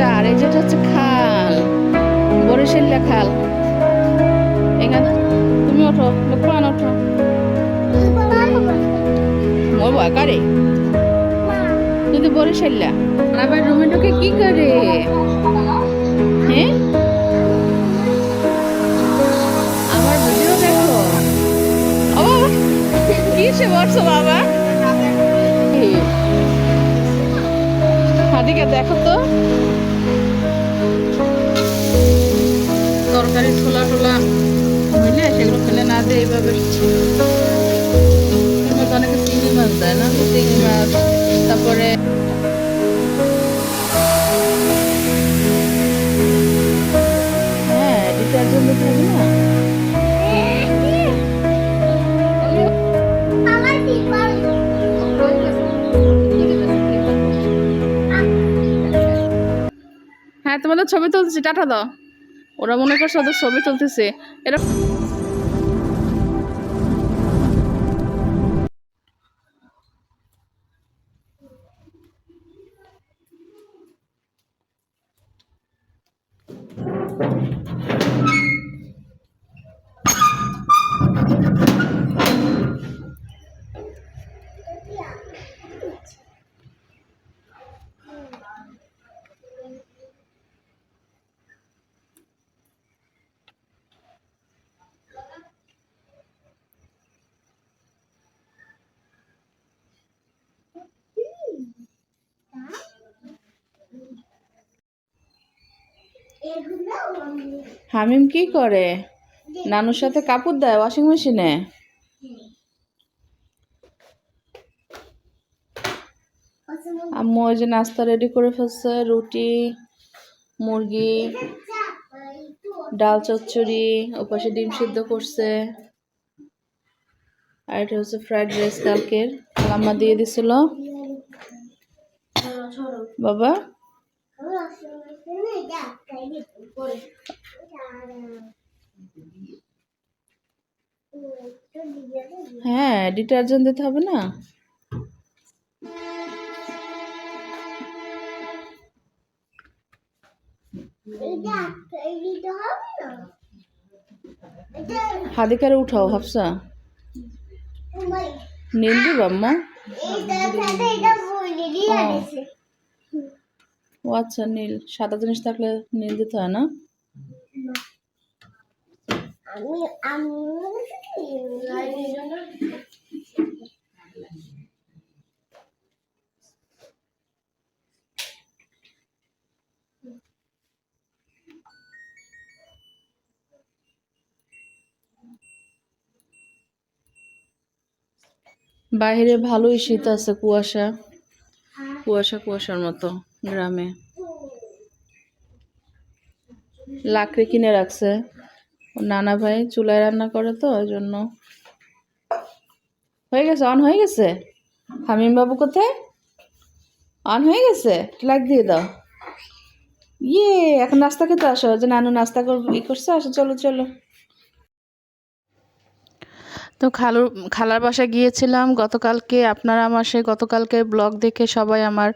হচ্ছে আর এই যেটা হচ্ছে খাল। বরিশাল্লা খাল। এখানে? তুমি ওঠো লোকমান ওঠো। মোর ভয় করে যদি বরিশাল্লা আবার কি করে? হ্যাঁ? আমার ভিডিও দেখো। ও বাবা, দেখো তো। তরকারি ছোলা টোলা হইলে সেগুলো ফেলে না দিয়ে এইভাবে অনেকে চিংড়ি মাছ দেয় না, চিংড়ি মাছ, তারপরে হ্যাঁ হ্যাঁ তোমাদের ছবি তুলতেছি টাটা দাও। ওরা মনে করছে ওদের ছবি তুলতেছে এরা হামিম কি করে? নানুর সাথে কাপড় দেয় ওয়াশিং মেশিনে আম্মু ওই যে নাস্তা রেডি করে ফেলছে, রুটি, মুরগি, ডাল চচ্চড়ি, ওপাশে ডিম সিদ্ধ করছে। আর এটা হচ্ছে ফ্রাইড রাইস কালকের। আম্মা দিয়ে দিছিল। বাবা? হ্যাঁ ডিটারজেন্ট দিতে হবে না? হাদিকারে উঠাও হাফসা। নীল দিব আম্মা ও আচ্ছা নীল সাদা জিনিস থাকলে নীল দিতে হয় না? বাইরে ভালোই শীত আছে কুয়াশা। কুয়াশা কুয়াশার মতো। গ্রামে। লাকড়ি কিনে রাখছে। নানা ভাই চুলায় রান্না করে তো, ওই জন্য। হয়ে গেছে? অন হয়ে গেছে? হামিম বাবু কোথায়? অন হয়ে গেছে? লাগ দিয়ে দাও। ইয়ে এখন নাস্তা খেতে আসো। যে নানু নাস্তা কর ই করছে, আসো, চলো চলো। তো খালুর, খালার বাসায় গিয়েছিলাম। গতকালকে আপনারা আমার সেই গতকালকে ব্লগ দেখে সবাই আমার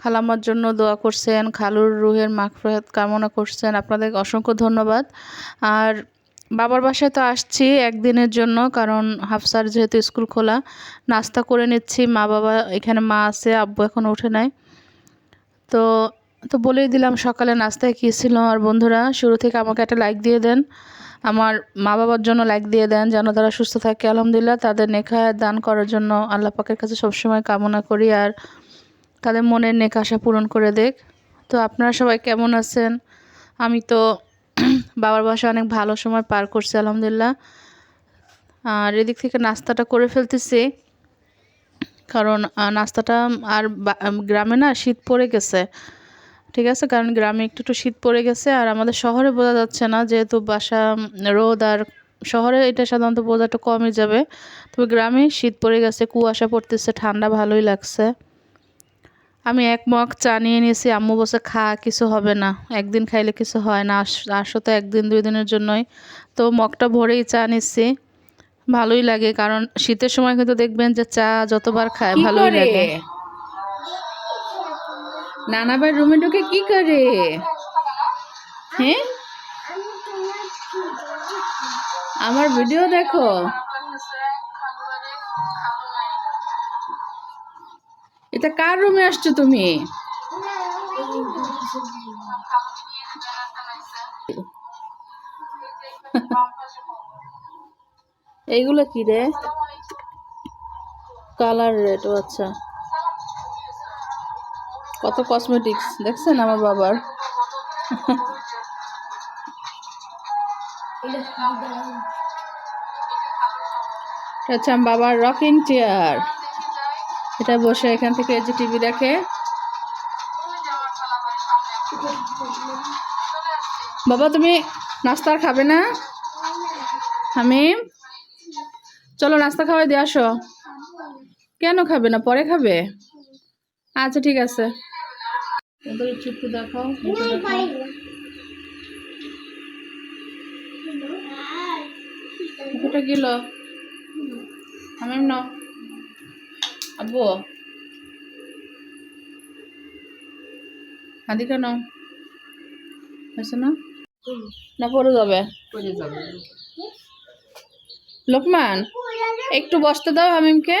খালাম্মার জন্য দোয়া করছেন, খালুর রুহের মাগফিরাত কামনা করছেন। আপনাদের অসংখ্য ধন্যবাদ। আর বাবার বাসায় তো আসছি একদিনের জন্য, কারণ হাফসার যেহেতু স্কুল খোলা, নাস্তা করে নিচ্ছি। মা বাবা, এখানে মা আছে, আব্বু এখন ওঠে নাই। তো তো বলেই দিলাম, সকালে নাস্তায় কী ছিল? আর বন্ধুরা, শুরু থেকে আমাকে একটা লাইক দিয়ে দেন। আমার মা বাবার জন্য লাইক দিয়ে দেন, যেন তারা সুস্থ থাকে। আলহামদুলিল্লাহ, তাদের নেখা দান করার জন্য আল্লাহ পাকের কাছে সবসময় কামনা করি, আর তাদের মনের নেক আশা পূরণ করে দেখ। তো আপনারা সবাই কেমন আছেন? আমি তো বাবার বাসায় অনেক ভালো সময় পার করছি, আলহামদুলিল্লাহ। আর এদিক থেকে নাস্তাটা করে ফেলতেছি, কারণ নাস্তাটা আর গ্রামে না শীত পড়ে গেছে। ঠিক আছে? কারণ গ্রামে একটু একটু শীত পড়ে গেছে আর আমাদের শহরে বোঝা যাচ্ছে না যেহেতু বাসা রোদ আর শহরে এটা সাধারণত বোঝা একটু কমে যাবে। তবে গ্রামে শীত পড়ে গেছে কুয়াশা পড়তেছে ঠান্ডা ভালোই লাগছে। আমি এক মগ চা নিয়ে নিয়েছি আম্মু বসে খা কিছু হবে না। একদিন খাইলে কিছু হয় না আস আসো তো একদিন দুই দিনের জন্যই। তো মগটা ভরেই চা নিচ্ছি। ভালোই লাগে কারণ শীতের সময় কিন্তু দেখবেন যে চা যতবার খায় ভালোই লাগে। নানা ভাই রুমে ঢুকে কি করে? হ্যাঁ? আমার ভিডিও দেখো। এটা কার রুমে আসছো তুমি? এইগুলো কি রে? কালার রেড ও আচ্ছা। কত কসমেটিক্স দেখছেন আমার বাবার? হচ্ছে আমার বাবার রকিং চেয়ার এটা বসে এখান থেকে যে টিভি দেখে। বাবা, তুমি নাস্তা খাবে না? আমি চলো নাস্তা খাওয়াই দিয়ে আসো। কেন খাবে না? পরে খাবে? আচ্ছা ঠিক আছে। ওদের একটু দেখাও। ওটা গেল হামিম নাও। আব্বু। হাদিকা নাও। হয়েছে না? না পরে যাবে। করে যাবে। লোকমান একটু বসতে দাও হামিমকে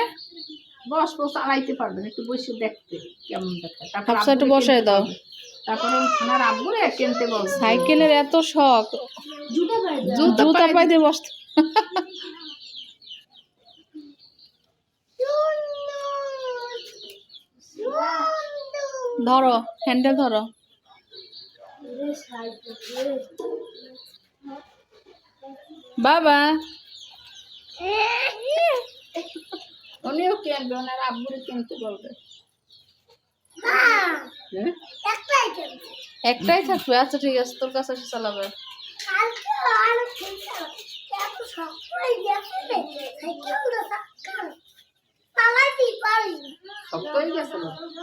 বস বস চালাইতে পারবেন একটু বসে দেখতে কেমন দেখায়। তারপর একটু বসায় দাও। তারপরে ওনার আব্বুরে কিনতে বলবে। সাইকেলের এত শখ। জুতো জুতা জুতা পায়ে দিয়ে বসতে ধরো হ্যান্ডেল ধরো। বাবা। উনিও কিনবে ওনার আব্বুরে কিনতে বলবে হ্যাঁ? একটাই থাকবে আচ্ছা ঠিক আছে তোর কাছে এসে চালাবে?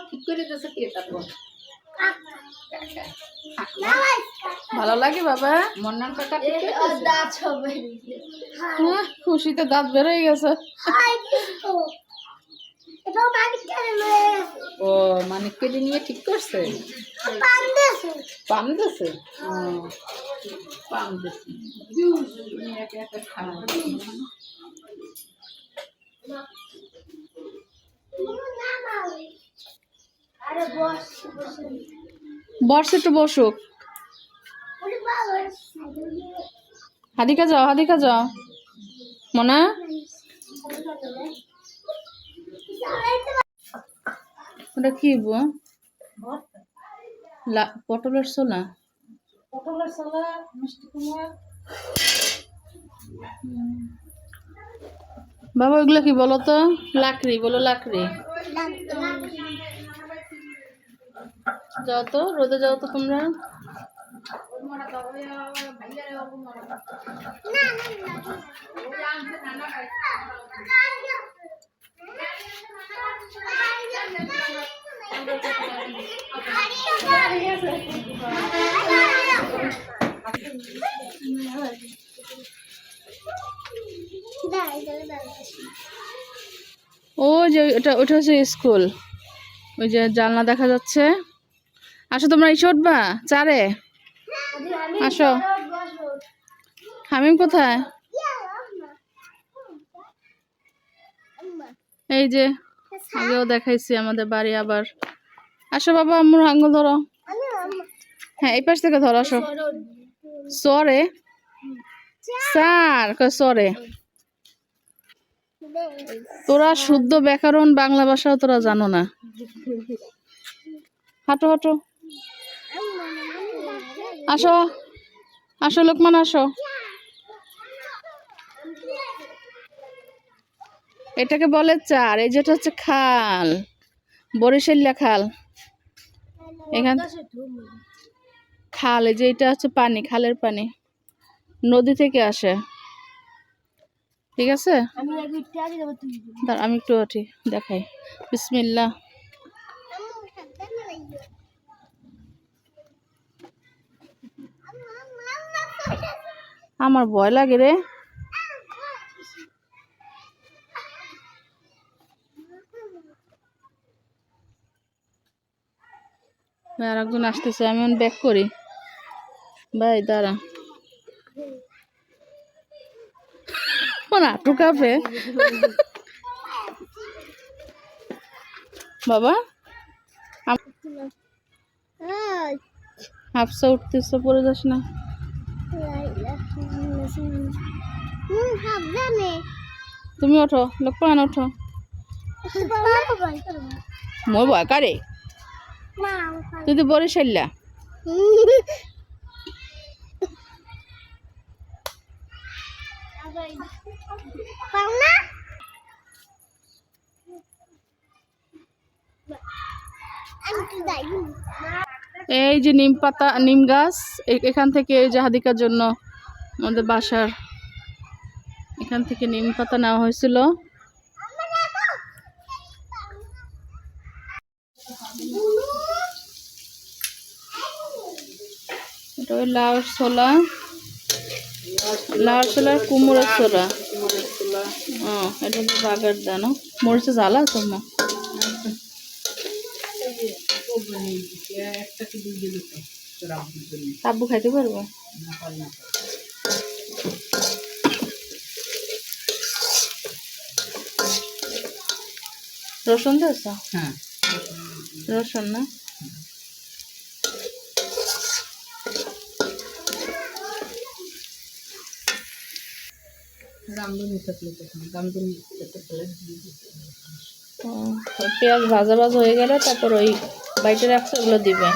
ঠিক করে দিয়েছে কে তারপর। ভালো লাগে বাবা? মন্নান কাকা আহ, খুশিতে দাঁত বেরোয় গেছে। ও মানে কেটে নিয়ে ঠিক করছে? পাম পাম বস বর্ষ একটু বসুক। হাদিকা যাও হাদিকা যাও। মনা? ওটা কি বো? লা- পটলের পটলের সালা মিষ্টি কুমড়া। বাবা ওইগুলো কি বলো তো? লাকড়ি বলো লাকড়ি। যাও তো রোদে যাও তো তোমরা। ও যে ওটা ওটা হচ্ছে স্কুল। ওই যে জানলা দেখা যাচ্ছে। আসো তোমরা, এসে উঠবা, চারে। আসো। হামিম কোথায়? এই যে আগেও দেখাইছি আমাদের বাড়ি আবার। আসো বাবা আমার আঙ্গুল ধরো। হ্যাঁ এই পাশ থেকে ধরো আসো। সরে। স্যার সরে? তোরা শুদ্ধ ব্যাকরণ বাংলা ভাষাও তোরা জানো না। হাঁটো হাঁটো। আসো আসো লোকমান আসো। এটাকে বলে চার এই যেটা হচ্ছে খাল বরিশাল্লা খাল। এখান খাল এই যে এটা হচ্ছে পানি খালের পানি। নদী থেকে আসে। ঠিক আছে? আমি একটু উঠি দেখাই। বিসমিল্লা আমার ভয় লাগে রে। আর একজন আসতেছে আমি ব্যাক করি। ভাই দাঁড়া। কাপে। বাবা হাফসা উঠতেছে পরে যাস না। তুমি ওঠো লোকপান ওঠো। মই ভয় কারে? মা তুই তো তো যাই এই যে নিম পাতা নিম গাছ এখান থেকে এই যে হাদিকার জন্য আমাদের বাসার এখান থেকে নিম পাতা নেওয়া হয়েছিল। এটা ওই লাউ ছোলা। লাউ ছোলা কুমড়োর ছোলা। ও এটা হচ্ছে বাগার দানো। মরিচে জ্বালা তোমার একটা কি দিয়ে দিল তো তোর আব্বুর জন্য। আব্বু খাইতে পারব না পারি না রসুন দিয়েছ? হ্যাঁ। রসুন না? পেঁয়াজ ভাজা ভাজা হয়ে গেলে তারপর ওই বাইটে রাখছে ওগুলো দিবে।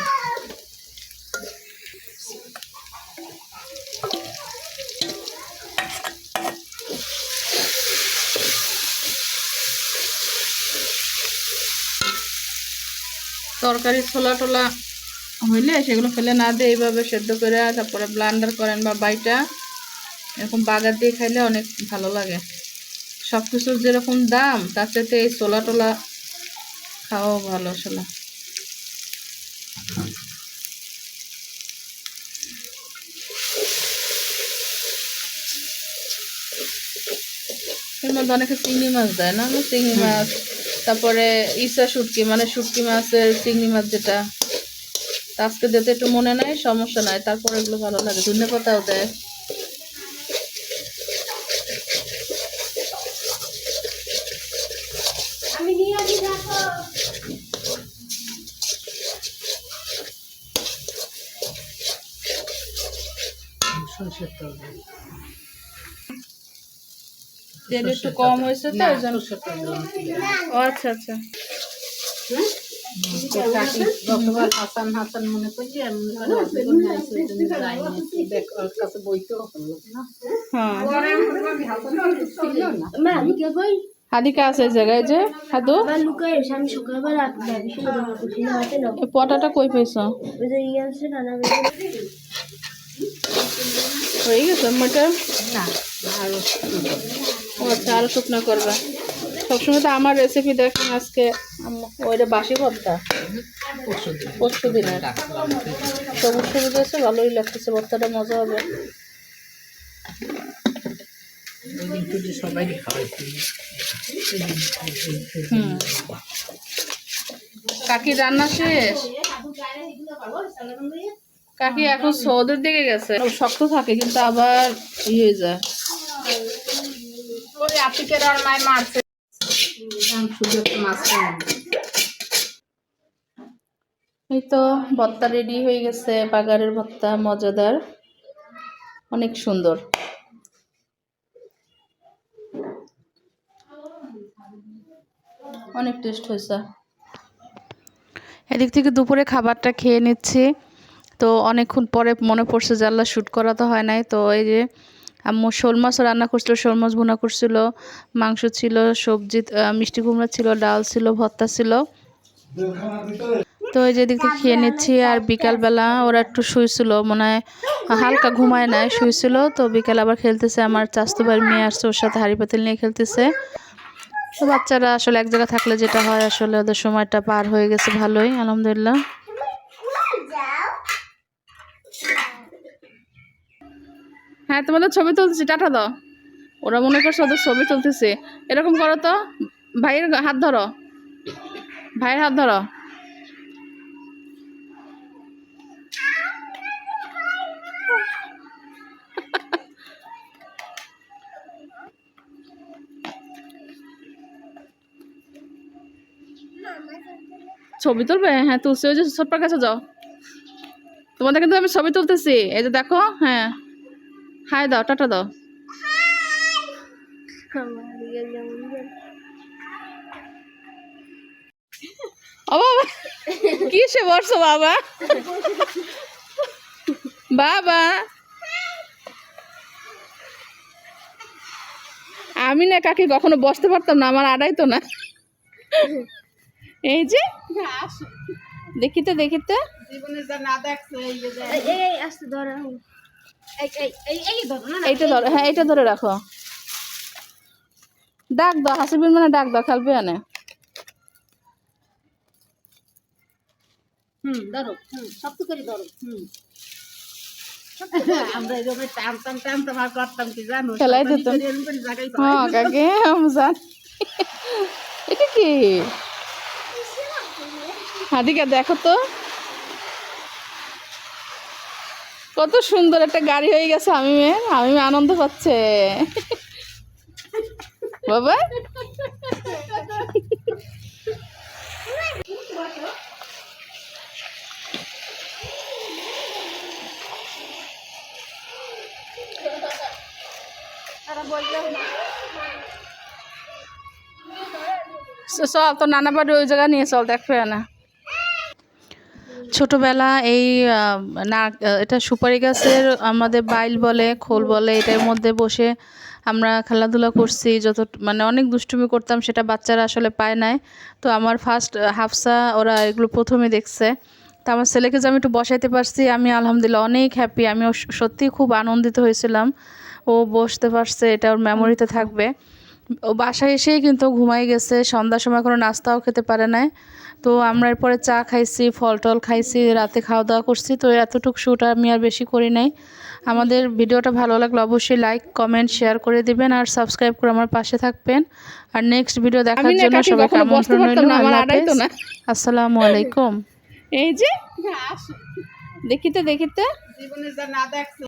তরকারি ছোলা টোলা হইলে সেগুলো ফেলে না দিয়ে এইভাবে সেদ্ধ করে, তারপরে ব্লান্ডার করেন বা বাইটা, এরকম বাগার দিয়ে খাইলে অনেক ভালো লাগে। সব কিছুর যেরকম দাম, তার চাইতে এই ছোলা টোলা খাওয়াও ভালো আসলে। এর মধ্যে অনেকে চিংড়ি মাছ দেয় না? চিংড়ি মাছ তারপরে ইসা শুটকি মানে শুটকি মাছের চিংড়ি মাছ যেটা। আজকে যেতে একটু মনে নাই সমস্যা নাই। তারপরে এগুলো ভালো লাগে। ধনে পাতাও দেয়। আমি নিয়ে সরষের তেল। তেল একটু কম হয়েছে তো না ওই জন্য। ও আচ্ছা আচ্ছা। গতবার হাসান হাসান মনে করছি আছে, কাছে হ্যাঁ। হাদিকা জায়গায় যে হাদু? পটাটা কই পাইছো ইয়ে হয়ে গেছে মটর না, ও আচ্ছা আরও শুকনো করবে। সবসময় তো আমার রেসিপি দেখেন আজকে ওইটা বাসি ভর্তা। পরশু দিন। সবুজ সবুজ আছে, ভালোই লাগতেছে, ভর্তাটা মজা হবে। হুম। কাকি, রান্না শেষ? কাকি এখন সৌদের দিকে গেছে। শক্ত থাকে, কিন্তু আবার ইয়ে যায়। ওই আপিকের আর মায় মারছে। এই তো, ভর্তা রেডি হয়ে গেছে, বাগারের ভর্তা, মজাদার। অনেক সুন্দর। অনেক টেস্ট হয়েছে। এদিক থেকে দুপুরে খাবারটা খেয়ে নিচ্ছি। তো অনেকক্ষণ পরে মনে পড়ছে যে আল্লাহ শ্যুট করা তো হয় নাই। তো এই যে আম্মু শোল মাছও রান্না করছিল, শোল মাছ ভুনা করছিল, মাংস ছিল, সবজি মিষ্টি কুমড়া ছিল, ডাল ছিল, ভর্তা ছিল। তো এই যে এদিক থেকে খেয়ে নিচ্ছি আর বিকালবেলা ওরা একটু শুয়েছিল মনে হয় হালকা ঘুমায় নাই শুয়েছিল তো বিকাল আবার খেলতেছে, আমার চাস্তু মেয়ে আসছে, ওর সাথে হাড়ি পাতিল নিয়ে খেলতেছে। তো বাচ্চারা আসলে এক জায়গায় থাকলে যেটা হয়, আসলে ওদের সময়টা পার হয়ে গেছে ভালোই, আলহামদুলিল্লাহ। হ্যাঁ তোমাদের ছবি তুলতেছি, টাটা দাও। ওরা মনে করছে ওদের ছবি তুলতেছে। এরকম করো তো, ভাইয়ের হাত ধরো। ভাইয়ের হাত ধরো। ছবি তুলবে? হ্যাঁ তুলছে। ওই যে ছোট্টার কাছে যাও। তোমাদের কিন্তু আমি ছবি তুলতেছি। এই যে দেখো হ্যাঁ। হাই দাও টাটা দাও। ও বাবা কিসে বসছো বাবা? বাবা। আমি না কাকে কখনো বসতে পারতাম না আমার আড়াই তো না। এই যে দেখিতে দেখিতে জীবনে যা না দেখছে এই আসতে ধরো। এইটা ধরো হ্যাঁ এইটা ধরে রাখো। ডাক দাও হাসিবিন মানে ডাক দাও খেলবে আনে হুম ধরো হুম শক্ত করে ধরো হুম। আমরা এইভাবে টানতাম টানতাম আর করতাম কি জানো? খেলাই দিতাম। হ্যাঁ কাকে? আমি জানি। এটা কি? হাদিকা দেখো তো। কত সুন্দর একটা গাড়ি হয়ে গেছে আমি মেয়ের, আমি আনন্দ পাচ্ছে। বাবা। চল তো নানা বাড়ি ওই জায়গা নিয়ে চল, দেখবে না। ছোটবেলা এই না এটা সুপারি গাছের আমাদের বাইল বলে, খোল বলে, এটার মধ্যে বসে আমরা খেলাধুলা করছি, যত মানে অনেক দুষ্টুমি করতাম, সেটা বাচ্চারা আসলে পায় নাই। তো আমার ফার্স্ট হাফসা, ওরা এগুলো প্রথমে দেখছে। তো আমার ছেলেকে যে আমি একটু বসাইতে পারছি, আমি আলহামদুলিল্লাহ অনেক হ্যাপি আমি সত্যিই খুব আনন্দিত হয়েছিলাম। ও বসতে পারছে, এটা ওর মেমোরিতে থাকবে। ও বাসায় এসেই কিন্তু ঘুমাই গেছে, সন্ধ্যার সময় কোনো নাস্তাও খেতে পারে নাই। তো আমরা এরপরে চা খাইছি ফল টল খাইছি রাতে খাওয়া দাওয়া করছি। তো এতটুকু শ্যুট আমি আর বেশি করি নাই। আমাদের ভিডিওটা ভালো লাগলে অবশ্যই লাইক কমেন্ট শেয়ার করে দিবেন আর সাবস্ক্রাইব করে আমার পাশে থাকবেন। আর নেক্সট ভিডিও দেখার জন্য সবাইকে আমন্ত্রণ রইল? আমার আড়াই তো না। আসসালামু আলাইকুম। এই যে দেখিতে দেখিতে জীবনে যা না